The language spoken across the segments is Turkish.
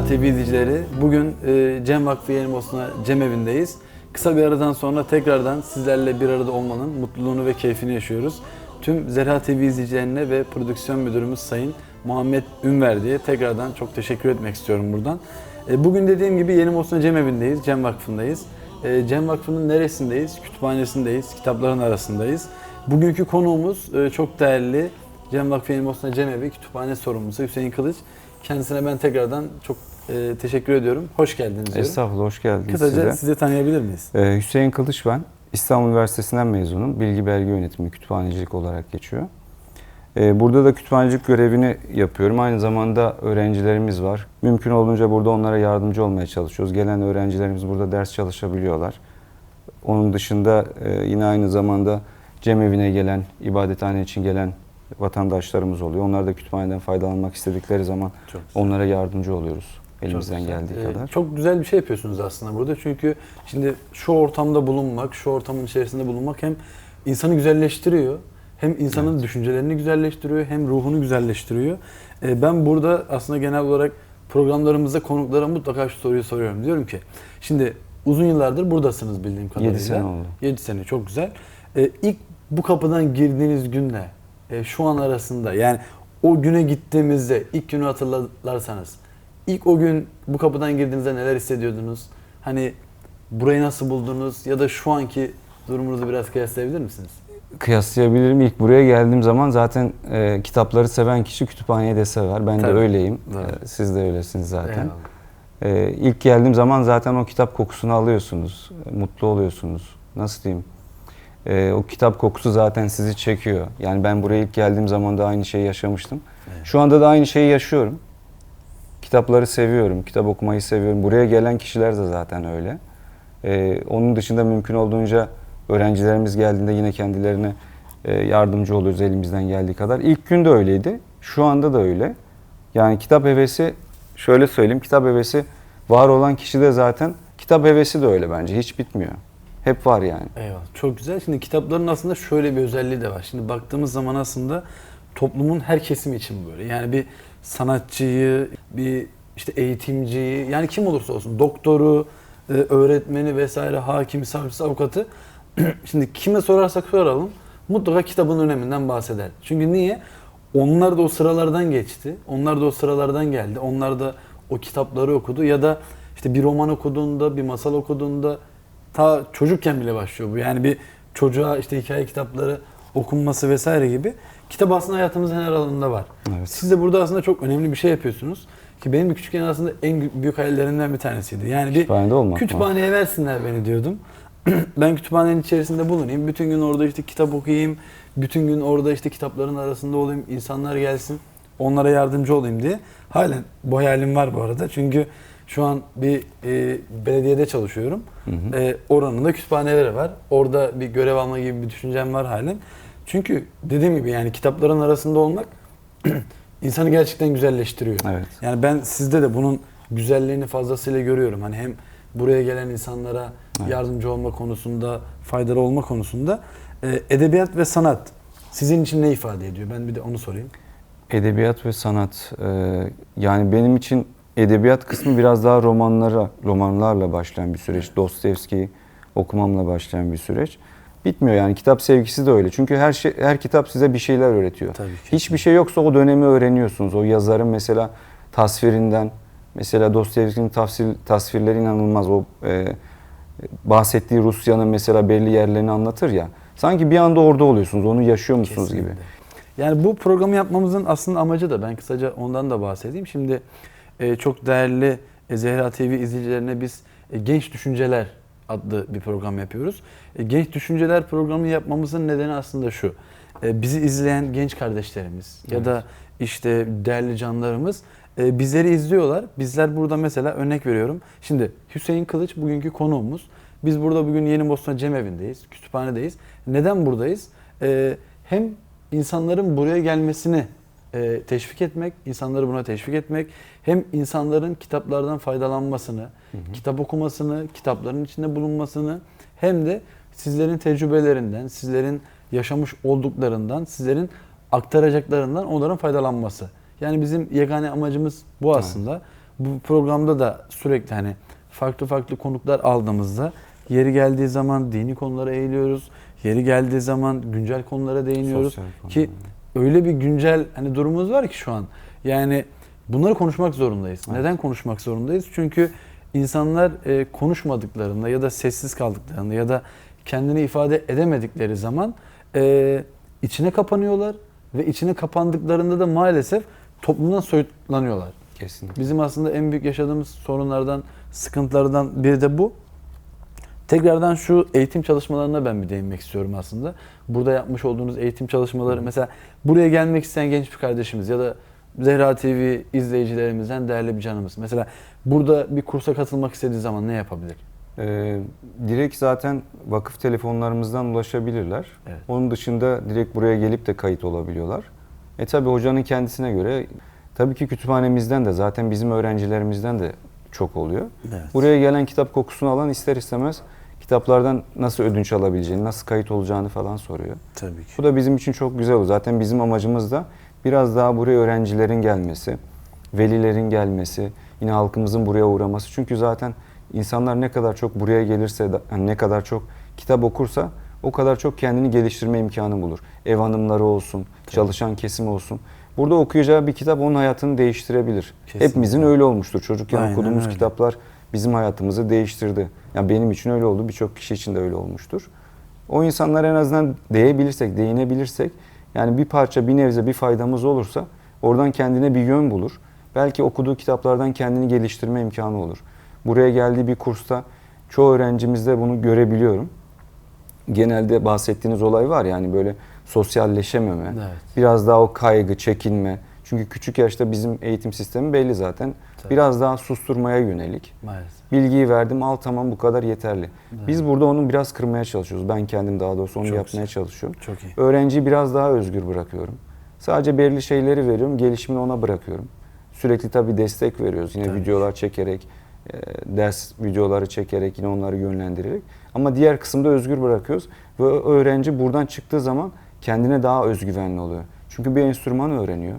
Zehra TV izleyicileri. Bugün e, Cem Vakfı Yeni Bosna Cem evindeyiz. Kısa bir aradan sonra tekrardan sizlerle bir arada olmanın mutluluğunu ve keyfini yaşıyoruz. Tüm Zehra TV izleyicilerine ve prodüksiyon müdürümüz Sayın Muhammed Ünverdi'ye tekrardan çok teşekkür etmek istiyorum buradan. E, bugün dediğim gibi Yeni Bosna Cem evindeyiz, Cem Vakfı'ndayız. E, Cem Vakfı'nın neresindeyiz? Kütüphanesindeyiz, kitapların arasındayız. Bugünkü konuğumuz çok değerli Cem Vakfı Yeni Bosna Cem Evi Kütüphane Sorumlusu Hüseyin Kılıç. Kendisine ben tekrardan çok e, teşekkür ediyorum. Hoş geldiniz diyorum. Estağfurullah, hoş geldiniz Kısaca size. sizi tanıyabilir miyiz? Ee, Hüseyin Kılıç ben. İstanbul Üniversitesi'nden mezunum. Bilgi belge yönetimi, kütüphanecilik olarak geçiyor. Ee, burada da kütüphanecilik görevini yapıyorum. Aynı zamanda öğrencilerimiz var. Mümkün olduğunca burada onlara yardımcı olmaya çalışıyoruz. Gelen öğrencilerimiz burada ders çalışabiliyorlar. Onun dışında e, yine aynı zamanda cemevine gelen, ibadethane için gelen vatandaşlarımız oluyor. Onlar da kütüphaneden faydalanmak istedikleri zaman onlara yardımcı oluyoruz elimizden geldiği Ee, kadar. Çok güzel bir şey yapıyorsunuz aslında burada. Çünkü şimdi şu ortamda bulunmak, şu ortamın içerisinde bulunmak hem insanı güzelleştiriyor, hem insanın düşüncelerini güzelleştiriyor, hem ruhunu güzelleştiriyor. Ee, Ben burada aslında genel olarak programlarımızda konuklara mutlaka şu soruyu soruyorum. Diyorum ki, şimdi uzun yıllardır buradasınız bildiğim kadarıyla. Yedi sene oldu. 7 sene çok güzel. Ee, ilk bu kapıdan girdiğiniz günle e, şu an arasında yani o güne gittiğimizde ilk günü hatırlarsanız ilk o gün bu kapıdan girdiğinizde neler hissediyordunuz? Hani burayı nasıl buldunuz ya da şu anki durumunuzu biraz kıyaslayabilir misiniz? Kıyaslayabilirim. İlk buraya geldiğim zaman zaten e, kitapları seven kişi kütüphaneyi de sever. Ben Tabii. de öyleyim. Doğru. E, siz de öylesiniz zaten. Eyvallah. E, ilk geldiğim zaman zaten o kitap kokusunu alıyorsunuz. E, mutlu oluyorsunuz. Nasıl diyeyim? E, o kitap kokusu zaten sizi çekiyor. Yani ben buraya ilk geldiğim zaman da aynı şeyi yaşamıştım. Evet. Şu anda da aynı şeyi yaşıyorum. Kitapları seviyorum. Kitap okumayı seviyorum. Buraya gelen kişiler de zaten öyle. E, onun dışında mümkün olduğunca öğrencilerimiz geldiğinde yine kendilerine e, yardımcı oluyoruz elimizden geldiği kadar. İlk gün de öyleydi. Şu anda da öyle. Yani kitap hevesi şöyle söyleyeyim kitap hevesi var olan kişi de zaten kitap hevesi de öyle bence. Hiç bitmiyor. Hep var yani. Eyvallah. Çok güzel. Şimdi kitapların aslında şöyle bir özelliği de var. Şimdi baktığımız zaman aslında toplumun her kesimi için böyle. Yani bir sanatçıyı, bir işte eğitimciyi, yani kim olursa olsun doktoru, e, öğretmeni vesaire, hakimi, savcısı, avukatı şimdi kime sorarsak soralım mutlaka kitabın öneminden bahseder. Çünkü niye? Onlar da o sıralardan geçti. Onlar da o sıralardan geldi. Onlar da o kitapları okudu ya da işte bir roman okuduğunda, bir masal okuduğunda ta çocukken bile başlıyor bu. Yani bir çocuğa işte hikaye kitapları okunması vesaire gibi kitap aslında hayatımızın her alanında var. Evet. Siz de burada aslında çok önemli bir şey yapıyorsunuz. Ki benim de küçükken aslında en büyük hayallerimden bir tanesiydi. Yani bir Kütüphanede olmak mı? kütüphaneye versinler beni diyordum. ben kütüphanenin içerisinde bulunayım. Bütün gün orada işte kitap okuyayım. Bütün gün orada işte kitapların arasında olayım. insanlar gelsin. Onlara yardımcı olayım diye. Halen bu hayalim var bu arada. Çünkü şu an bir e, belediyede çalışıyorum. E, oranın da kütüphaneleri var. Orada bir görev alma gibi bir düşüncem var halen. Çünkü dediğim gibi yani kitapların arasında olmak insanı gerçekten güzelleştiriyor. Evet. Yani ben sizde de bunun güzelliğini fazlasıyla görüyorum. Hani hem buraya gelen insanlara Evet. yardımcı olma konusunda, faydalı olma konusunda. Ee, edebiyat ve sanat sizin için ne ifade ediyor? Ben bir de onu sorayım. Edebiyat ve sanat. e, yani benim için edebiyat kısmı biraz daha romanlara, romanlarla başlayan bir süreç. Dostoyevski'yi okumamla başlayan bir süreç. Bitmiyor yani kitap sevgisi de öyle. Çünkü her şey her kitap size bir şeyler öğretiyor. Tabii ki. Hiçbir şey yoksa o dönemi öğreniyorsunuz. O yazarın mesela tasvirinden mesela Dostoyevski'nin tasvir, tasvirleri inanılmaz. O e, bahsettiği Rusya'nın mesela belli yerlerini anlatır ya. Sanki bir anda orada oluyorsunuz. Onu yaşıyor musunuz gibi. Kesinlikle. Yani bu programı yapmamızın aslında amacı da ben kısaca ondan da bahsedeyim. Şimdi e, çok değerli e, Zehra TV izleyicilerine biz e, Genç Düşünceler adlı bir program yapıyoruz. E, Genç Düşünceler programı yapmamızın nedeni aslında şu. E, bizi izleyen genç kardeşlerimiz ya da işte değerli canlarımız e, bizleri izliyorlar. Bizler burada mesela örnek veriyorum. Şimdi Hüseyin Kılıç bugünkü konuğumuz. Biz burada bugün Yeni Bosna Cemevi'ndeyiz, kütüphanedeyiz. Neden buradayız? E, hem insanların buraya gelmesini e, teşvik etmek, insanları buna teşvik etmek, hem insanların kitaplardan faydalanmasını, kitap okumasını, kitapların içinde bulunmasını, hem de sizlerin tecrübelerinden, sizlerin yaşamış olduklarından, sizlerin aktaracaklarından onların faydalanması. Yani bizim yegane amacımız bu aslında. bu programda da sürekli hani farklı farklı konuklar aldığımızda yeri geldiği zaman dini konulara eğiliyoruz. Yeri geldiği zaman güncel konulara değiniyoruz Sosyal ki öyle bir güncel hani durumumuz var ki şu an. Yani bunları konuşmak zorundayız. Evet. Neden konuşmak zorundayız? Çünkü insanlar e, konuşmadıklarında ya da sessiz kaldıklarında ya da kendini ifade edemedikleri zaman e, içine kapanıyorlar ve içine kapandıklarında da maalesef toplumdan soyutlanıyorlar. Kesinlikle. Bizim aslında en büyük yaşadığımız sorunlardan, sıkıntılardan biri de bu. Tekrardan şu eğitim çalışmalarına ben bir değinmek istiyorum aslında. Burada yapmış olduğunuz eğitim çalışmaları mesela buraya gelmek isteyen genç bir kardeşimiz ya da Zehra TV izleyicilerimizden değerli bir canımız. Mesela burada bir kursa katılmak istediği zaman ne yapabilir? Ee, direkt zaten vakıf telefonlarımızdan ulaşabilirler. Evet. Onun dışında direkt buraya gelip de kayıt olabiliyorlar. E tabi hocanın kendisine göre tabii ki kütüphanemizden de zaten bizim öğrencilerimizden de çok oluyor. Evet. Buraya gelen kitap kokusunu alan ister istemez kitaplardan nasıl ödünç alabileceğini, nasıl kayıt olacağını falan soruyor. Tabii ki. Bu da bizim için çok güzel oldu. Zaten bizim amacımız da biraz daha buraya öğrencilerin gelmesi, velilerin gelmesi, yine halkımızın buraya uğraması. Çünkü zaten insanlar ne kadar çok buraya gelirse, yani ne kadar çok kitap okursa o kadar çok kendini geliştirme imkanı bulur. Ev hanımları olsun, çalışan kesim olsun. Burada okuyacağı bir kitap onun hayatını değiştirebilir. Kesinlikle. Hepimizin öyle olmuştur. Çocukken Aynen okuduğumuz öyle. kitaplar bizim hayatımızı değiştirdi. Yani benim için öyle oldu, birçok kişi için de öyle olmuştur. O insanlara en azından değebilirsek, değinebilirsek, yani bir parça, bir nebze bir faydamız olursa oradan kendine bir yön bulur. Belki okuduğu kitaplardan kendini geliştirme imkanı olur. Buraya geldiği bir kursta çoğu öğrencimizde bunu görebiliyorum. Genelde bahsettiğiniz olay var yani böyle sosyalleşememe, Evet. biraz daha o kaygı, çekinme. Çünkü küçük yaşta bizim eğitim sistemi belli zaten. Tabii. Biraz daha susturmaya yönelik. Maalesef. Bilgiyi verdim, al tamam bu kadar yeterli. Evet. Biz burada onu biraz kırmaya çalışıyoruz. Ben kendim daha doğrusu onu Çok yapmaya güzel. çalışıyorum. Çok iyi. Öğrenciyi biraz daha özgür bırakıyorum. Sadece belirli şeyleri veriyorum, gelişimini ona bırakıyorum. Sürekli tabii destek veriyoruz. Yine Tabii. videolar çekerek, e, ders videoları çekerek, yine onları yönlendirerek. Ama diğer kısımda özgür bırakıyoruz. Ve öğrenci buradan çıktığı zaman kendine daha özgüvenli oluyor. Çünkü bir enstrüman öğreniyor.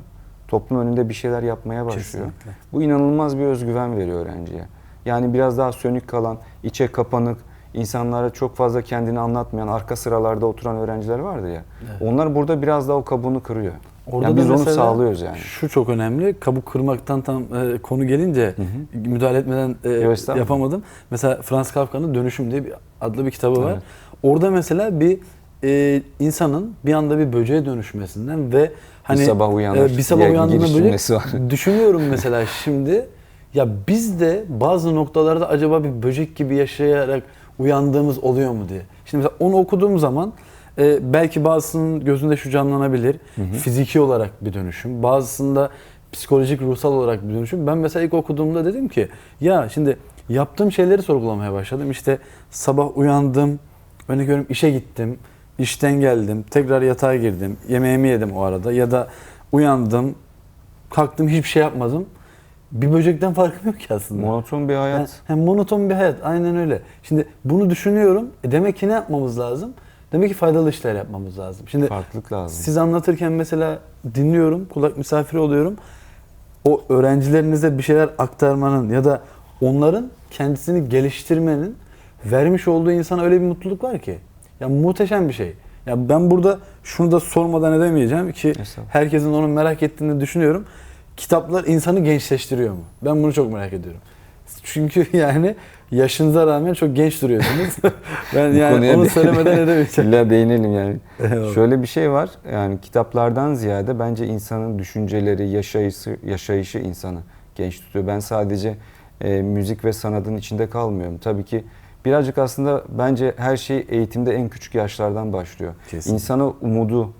Toplum önünde bir şeyler yapmaya başlıyor. Kesinlikle. Bu inanılmaz bir özgüven veriyor öğrenciye. Yani biraz daha sönük kalan, içe kapanık, insanlara çok fazla kendini anlatmayan, arka sıralarda oturan öğrenciler vardı ya. Evet. Onlar burada biraz daha o kabuğunu kırıyor. Orada yani biz onu sağlıyoruz yani. Şu çok önemli. Kabuk kırmaktan tam e, konu gelince müdahale etmeden e, estağfurullah. yapamadım. Mesela Franz Kafka'nın Dönüşüm diye bir adlı bir kitabı var. Evet. Orada mesela bir e, insanın bir anda bir böceğe dönüşmesinden ve hani sabah uyanır bir sabah diye bir uyandığında giriş böyle düşünüyorum mesela şimdi ya biz de bazı noktalarda acaba bir böcek gibi yaşayarak uyandığımız oluyor mu diye. Şimdi mesela onu okuduğum zaman e, belki bazısının gözünde şu canlanabilir. Fiziki olarak bir dönüşüm. Bazısında psikolojik, ruhsal olarak bir dönüşüm. Ben mesela ilk okuduğumda dedim ki ya şimdi yaptığım şeyleri sorgulamaya başladım. İşte sabah uyandım, örnek veriyorum işe gittim, işten geldim, tekrar yatağa girdim, yemeğimi yedim o arada ya da uyandım, kalktım hiçbir şey yapmadım. Bir böcekten farkım yok ki aslında. Monoton bir Yani, hayat. hem monoton bir hayat. Aynen öyle. Şimdi bunu düşünüyorum. E demek ki ne yapmamız lazım? Demek ki faydalı işler yapmamız lazım. Şimdi Farklılık lazım. siz anlatırken mesela dinliyorum, kulak misafiri oluyorum. O öğrencilerinize bir şeyler aktarmanın ya da onların kendisini geliştirmenin vermiş olduğu insana öyle bir mutluluk var ki. Ya muhteşem bir şey. Ya ben burada şunu da sormadan edemeyeceğim ki herkesin onu merak ettiğini düşünüyorum. Kitaplar insanı gençleştiriyor mu? Ben bunu çok merak ediyorum. Çünkü yani yaşınıza rağmen çok genç duruyorsunuz. ben yani onu de- söylemeden edemeyeceğim. İlla değinelim yani. Eyvallah. Şöyle bir şey var. Yani kitaplardan ziyade bence insanın düşünceleri, yaşayışı, yaşayışı insanı genç tutuyor. Ben sadece e, müzik ve sanatın içinde kalmıyorum. Tabii ki birazcık aslında bence her şey eğitimde en küçük yaşlardan başlıyor. Kesinlikle. İnsana umudu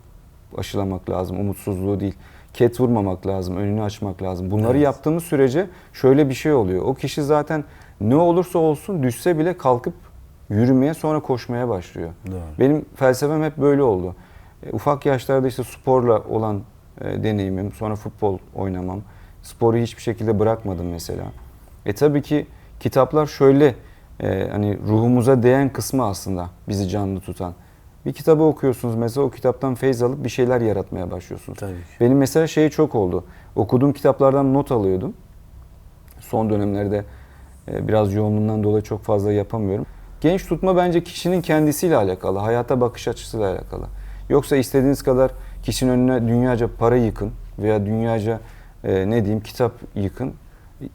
aşılamak lazım, umutsuzluğu değil. Ket vurmamak lazım, önünü açmak lazım. Bunları Evet. yaptığımız sürece şöyle bir şey oluyor. O kişi zaten ne olursa olsun düşse bile kalkıp yürümeye sonra koşmaya başlıyor. Doğru. Benim felsefem hep böyle oldu. E, ufak yaşlarda işte sporla olan e, deneyimim, sonra futbol oynamam. Sporu hiçbir şekilde bırakmadım mesela. E tabii ki kitaplar şöyle e, hani ruhumuza değen kısmı aslında bizi canlı tutan. Bir kitabı okuyorsunuz mesela o kitaptan feyz alıp bir şeyler yaratmaya başlıyorsunuz. Tabii ki. Benim mesela şey çok oldu. Okuduğum kitaplardan not alıyordum. son dönemlerde e, biraz yoğunluğundan dolayı çok fazla yapamıyorum. Genç tutma bence kişinin kendisiyle alakalı, hayata bakış açısıyla alakalı. Yoksa istediğiniz kadar kişinin önüne dünyaca para yıkın veya dünyaca e, ne diyeyim kitap yıkın,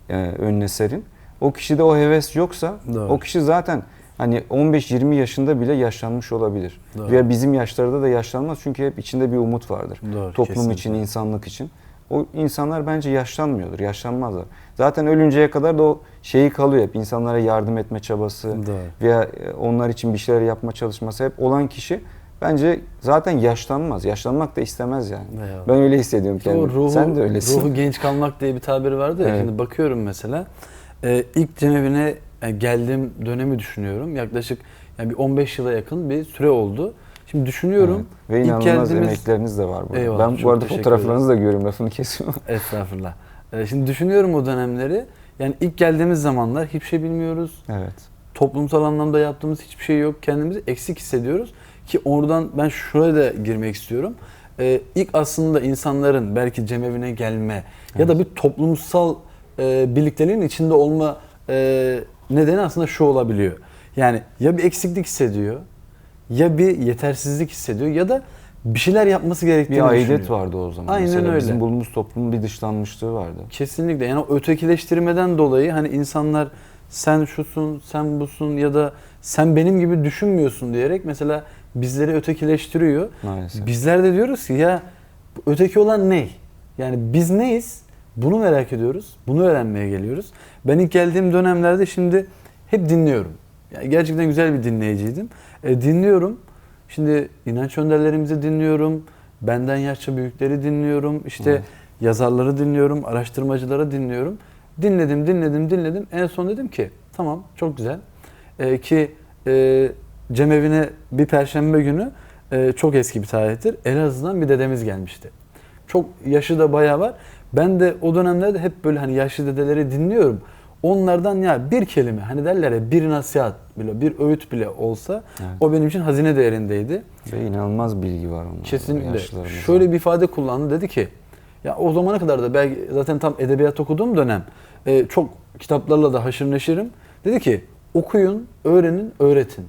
e, önüne serin. O kişide o heves yoksa Doğru. o kişi zaten hani 15-20 yaşında bile yaşlanmış olabilir. Doğru. Veya bizim yaşlarda da yaşlanmaz çünkü hep içinde bir umut vardır. Doğru, Toplum kesinlikle. için, insanlık için. O insanlar bence yaşlanmıyordur, yaşlanmazlar. Zaten ölünceye kadar da o şeyi kalıyor hep. insanlara yardım etme çabası Doğru. veya e, onlar için bir şeyler yapma çalışması hep olan kişi bence zaten yaşlanmaz. Yaşlanmak da istemez yani. Eyvallah. Ben öyle hissediyorum kendimi. ruhu, Sen de öylesin. ruhu genç kalmak diye bir tabiri vardı ya. Evet. Şimdi bakıyorum mesela. E, ilk cemevine e, geldiğim dönemi düşünüyorum. Yaklaşık yani bir 15 yıla yakın bir süre oldu. Şimdi düşünüyorum. Evet. Ve ilk inanılmaz geldiğimiz- emekleriniz de var burada. Eyvallah, ben bu arada fotoğraflarınızı da görüyorum lafını kesiyorum. Estağfurullah. E, şimdi düşünüyorum o dönemleri. Yani ilk geldiğimiz zamanlar hiçbir şey bilmiyoruz. evet. toplumsal anlamda yaptığımız hiçbir şey yok. Kendimizi eksik hissediyoruz. Ki oradan ben şuraya da girmek istiyorum. Ee, ilk aslında insanların belki cemevine gelme ya da bir toplumsal e, birlikteliğin içinde olma e, nedeni aslında şu olabiliyor. Yani ya bir eksiklik hissediyor ya bir yetersizlik hissediyor ya da bir şeyler yapması gerektiğini Bir aidet düşünüyor. vardı o zaman. Aynen Mesela öyle. Bizim bulunduğumuz toplumun bir dışlanmışlığı vardı. Kesinlikle. Yani o ötekileştirmeden dolayı hani insanlar sen şusun, sen busun ya da sen benim gibi düşünmüyorsun diyerek mesela bizleri ötekileştiriyor. Maalesef. Bizler de diyoruz ki ya öteki olan ne? Yani biz neyiz? Bunu merak ediyoruz. Bunu öğrenmeye geliyoruz. Ben ilk geldiğim dönemlerde şimdi hep dinliyorum. Yani gerçekten güzel bir dinleyiciydim. E, dinliyorum. Şimdi inanç önderlerimizi dinliyorum. Benden yaşça büyükleri dinliyorum. İşte Evet. yazarları dinliyorum, araştırmacıları dinliyorum. Dinledim, dinledim, dinledim. En son dedim ki tamam çok güzel. E, ki e, cemevine bir perşembe günü e, çok eski bir tarihtir. Elazığ'dan bir dedemiz gelmişti. Çok yaşı da bayağı var. Ben de o dönemlerde hep böyle hani yaşlı dedeleri dinliyorum. Onlardan ya bir kelime hani derler ya bir nasihat bile bir öğüt bile olsa Evet. o benim için hazine değerindeydi. Ve inanılmaz bilgi var onlarda. Kesinlikle. Şöyle bir ifade kullandı. Dedi ki ya o zamana kadar da belki zaten tam edebiyat okuduğum dönem e, çok kitaplarla da haşır neşirim. Dedi ki okuyun, öğrenin, öğretin.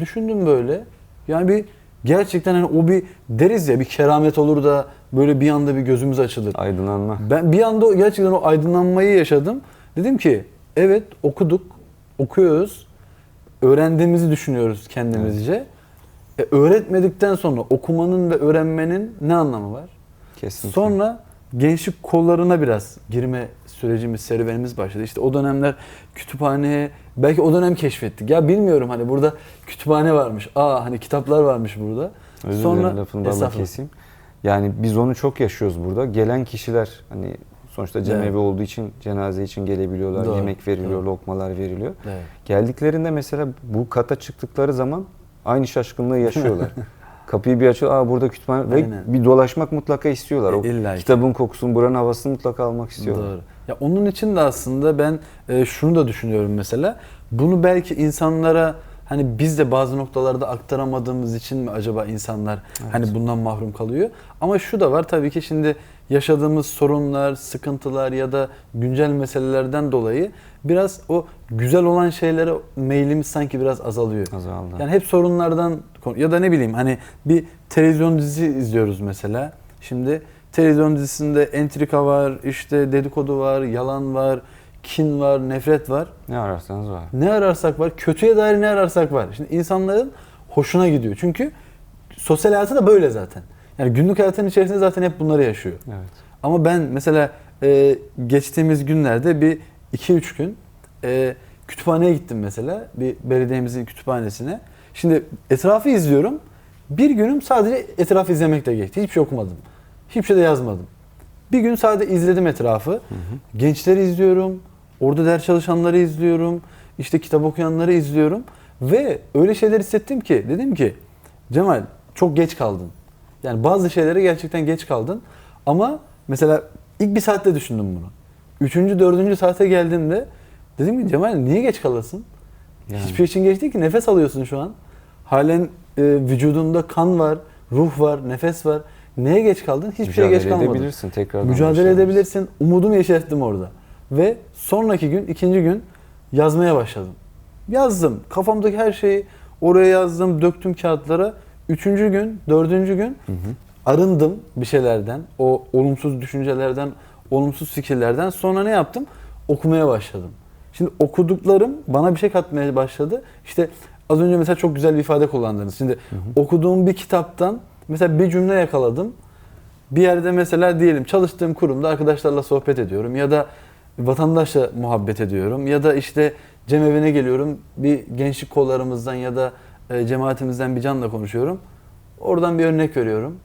Düşündüm böyle. Yani bir gerçekten hani o bir deriz ya bir keramet olur da böyle bir anda bir gözümüz açılır. Aydınlanma. Ben bir anda gerçekten o aydınlanmayı yaşadım. Dedim ki evet okuduk, okuyoruz, öğrendiğimizi düşünüyoruz kendimizce. E, öğretmedikten sonra okumanın ve öğrenmenin ne anlamı var? Kesinlikle. Sonra gençlik kollarına biraz girme sürecimiz, serüvenimiz başladı. İşte o dönemler kütüphaneye belki o dönem keşfettik. Ya bilmiyorum hani burada kütüphane varmış. Aa hani kitaplar varmış burada. Özür dilerim lafını Estağfurullah. keseyim. Yani biz onu çok yaşıyoruz burada. Gelen kişiler hani sonuçta cemevi Evet. olduğu için cenaze için gelebiliyorlar. Doğru, Yemek veriliyor, doğru. lokmalar veriliyor. Evet. Geldiklerinde mesela bu kata çıktıkları zaman aynı şaşkınlığı yaşıyorlar. Kapıyı bir açıyor, aa burada kütüphane ve bir dolaşmak mutlaka istiyorlar. O E, illa ki. kitabın kokusunu, buranın havasını mutlaka almak istiyorlar. Doğru. Ya onun için de aslında ben e, şunu da düşünüyorum mesela. Bunu belki insanlara hani biz de bazı noktalarda aktaramadığımız için mi acaba insanlar hani bundan mahrum kalıyor? Ama şu da var tabii ki şimdi yaşadığımız sorunlar, sıkıntılar ya da güncel meselelerden dolayı biraz o güzel olan şeylere meylimiz sanki biraz azalıyor. Azaldı. Yani hep sorunlardan ya da ne bileyim hani bir televizyon dizisi izliyoruz mesela. Şimdi televizyon dizisinde entrika var, işte dedikodu var, yalan var, kin var, nefret var. Ne ararsanız var. Ne ararsak var, kötüye dair ne ararsak var. Şimdi insanların hoşuna gidiyor. Çünkü sosyal hayatı da böyle zaten. Yani günlük hayatın içerisinde zaten hep bunları yaşıyor. Evet. Ama ben mesela e, geçtiğimiz günlerde bir 2-3 gün e, kütüphaneye gittim mesela. Bir belediyemizin kütüphanesine. Şimdi etrafı izliyorum. Bir günüm sadece etrafı izlemekle geçti. Hiçbir şey okumadım. Hiçbir şey de yazmadım. Bir gün sadece izledim etrafı. Gençleri izliyorum. Orada ders çalışanları izliyorum. işte kitap okuyanları izliyorum. Ve öyle şeyler hissettim ki dedim ki Cemal çok geç kaldın. Yani bazı şeylere gerçekten geç kaldın. Ama mesela ilk bir saatte düşündüm bunu. Üçüncü, dördüncü saate geldiğimde dedim ki Cemal niye geç kalasın? Yani. Hiçbir şey için geç değil ki nefes alıyorsun şu an. Halen e, vücudunda kan var, ruh var, nefes var. Neye geç kaldın? Hiçbir şeye geç Mücadele kalmadın. edebilirsin tekrar. Mücadele edebilirsin. Umudumu yeşerttim orada. Ve sonraki gün, ikinci gün yazmaya başladım. Yazdım. Kafamdaki her şeyi oraya yazdım, döktüm kağıtlara. Üçüncü gün, dördüncü gün arındım bir şeylerden. O olumsuz düşüncelerden, olumsuz fikirlerden. Sonra ne yaptım? Okumaya başladım. Şimdi okuduklarım bana bir şey katmaya başladı. İşte az önce mesela çok güzel bir ifade kullandınız. Şimdi okuduğum bir kitaptan mesela bir cümle yakaladım. Bir yerde mesela diyelim çalıştığım kurumda arkadaşlarla sohbet ediyorum ya da vatandaşla muhabbet ediyorum ya da işte cemevine geliyorum bir gençlik kollarımızdan ya da e, cemaatimizden bir canla konuşuyorum. Oradan bir örnek veriyorum.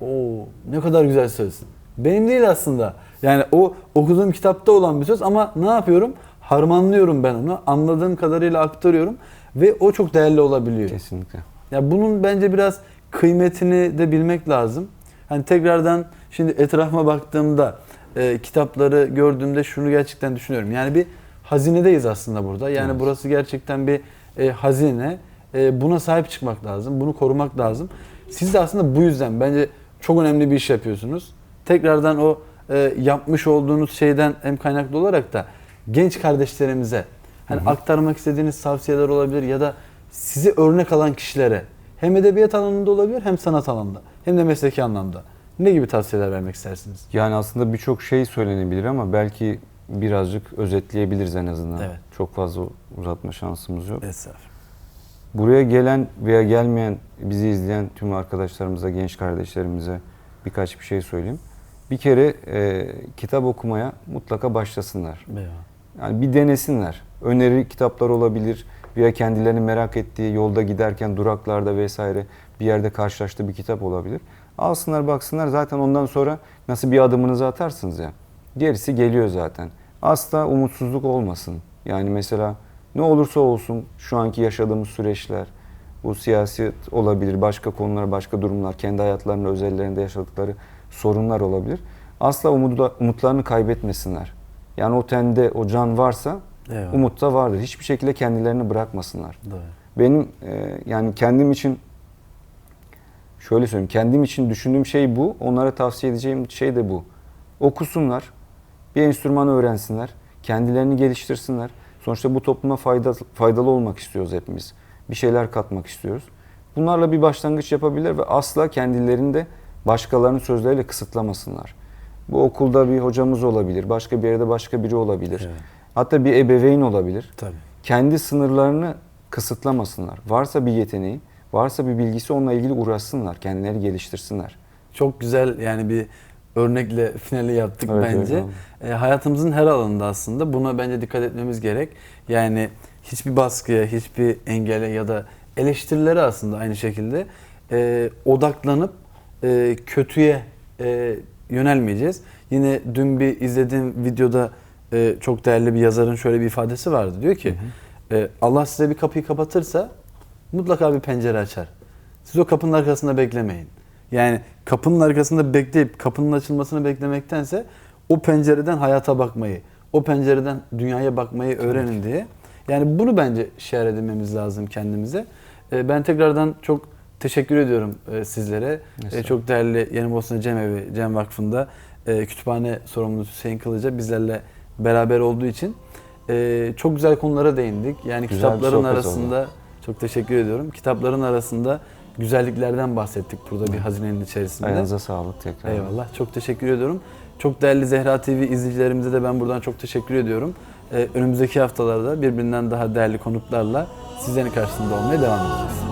Oo ne kadar güzel söz. Benim değil aslında. Yani o okuduğum kitapta olan bir söz ama ne yapıyorum? Harmanlıyorum ben onu. Anladığım kadarıyla aktarıyorum ve o çok değerli olabiliyor. Kesinlikle. Ya bunun bence biraz kıymetini de bilmek lazım. Hani tekrardan şimdi etrafıma baktığımda e, kitapları gördüğümde şunu gerçekten düşünüyorum. Yani bir hazinedeyiz aslında burada. Yani Evet. burası gerçekten bir e, hazine. E, buna sahip çıkmak lazım. Bunu korumak lazım. Siz de aslında bu yüzden bence çok önemli bir iş yapıyorsunuz. Tekrardan o e, yapmış olduğunuz şeyden hem kaynaklı olarak da genç kardeşlerimize hani aktarmak istediğiniz tavsiyeler olabilir ya da sizi örnek alan kişilere hem edebiyat alanında olabilir hem sanat alanında hem de mesleki anlamda. Ne gibi tavsiyeler vermek istersiniz? Yani aslında birçok şey söylenebilir ama belki birazcık özetleyebiliriz en azından. Evet. Çok fazla uzatma şansımız yok. Estağfurullah. Buraya gelen veya gelmeyen, bizi izleyen tüm arkadaşlarımıza, genç kardeşlerimize birkaç bir şey söyleyeyim. Bir kere e, kitap okumaya mutlaka başlasınlar. Eyvallah. Yani bir denesinler. Öneri kitaplar olabilir veya kendilerini merak ettiği yolda giderken duraklarda vesaire bir yerde karşılaştığı bir kitap olabilir. Alsınlar baksınlar zaten ondan sonra nasıl bir adımınızı atarsınız ya. Gerisi geliyor zaten. Asla umutsuzluk olmasın. Yani mesela ne olursa olsun şu anki yaşadığımız süreçler, bu siyaset olabilir, başka konular, başka durumlar, kendi hayatlarında, özellerinde yaşadıkları sorunlar olabilir. Asla umudu, umutlarını kaybetmesinler. Yani o tende o can varsa Eyvallah. umut da vardır. Hiçbir şekilde kendilerini bırakmasınlar. Doğru. Benim e, yani kendim için şöyle söyleyeyim. Kendim için düşündüğüm şey bu. Onlara tavsiye edeceğim şey de bu. Okusunlar. Bir enstrümanı öğrensinler. Kendilerini geliştirsinler. Sonuçta bu topluma fayda, faydalı olmak istiyoruz hepimiz. Bir şeyler katmak istiyoruz. Bunlarla bir başlangıç yapabilir ve asla kendilerini de başkalarının sözleriyle kısıtlamasınlar. Bu okulda bir hocamız olabilir, başka bir yerde başka biri olabilir. Evet. Hatta bir ebeveyn olabilir Tabii. kendi sınırlarını kısıtlamasınlar. Varsa bir yeteneği, varsa bir bilgisi onunla ilgili uğraşsınlar, kendileri geliştirsinler. Çok güzel yani bir örnekle finali yaptık Evet, bence. evet, E, hayatımızın her alanında aslında buna bence dikkat etmemiz gerek. Yani hiçbir baskıya, hiçbir engele ya da eleştirilere aslında aynı şekilde e, odaklanıp e, kötüye e, yönelmeyeceğiz. Yine dün bir izlediğim videoda e, çok değerli bir yazarın şöyle bir ifadesi vardı. Diyor ki e, Allah size bir kapıyı kapatırsa mutlaka bir pencere açar. Siz o kapının arkasında beklemeyin. Yani kapının arkasında bekleyip kapının açılmasını beklemektense o pencereden hayata bakmayı, o pencereden dünyaya bakmayı öğrenin diye. Yani bunu bence şiar edinmemiz lazım kendimize. Ee, Ben tekrardan çok teşekkür ediyorum e, sizlere. E. Çok değerli Yeni Bosna Cemevi Cem Vakfı'nda e, kütüphane sorumlusu Hüseyin Kılıca bizlerle beraber olduğu için e, çok güzel konulara değindik. Yani Güzel kitapların arasında çok teşekkür ediyorum. Kitapların arasında güzelliklerden bahsettik burada bir hazinenin içerisinde. Ayağınıza sağlık tekrar. Eyvallah. Çok teşekkür ediyorum. Çok değerli Zehra TV izleyicilerimize de ben buradan çok teşekkür ediyorum. Ee, önümüzdeki haftalarda birbirinden daha değerli konuklarla sizlerin karşısında olmaya devam edeceğiz.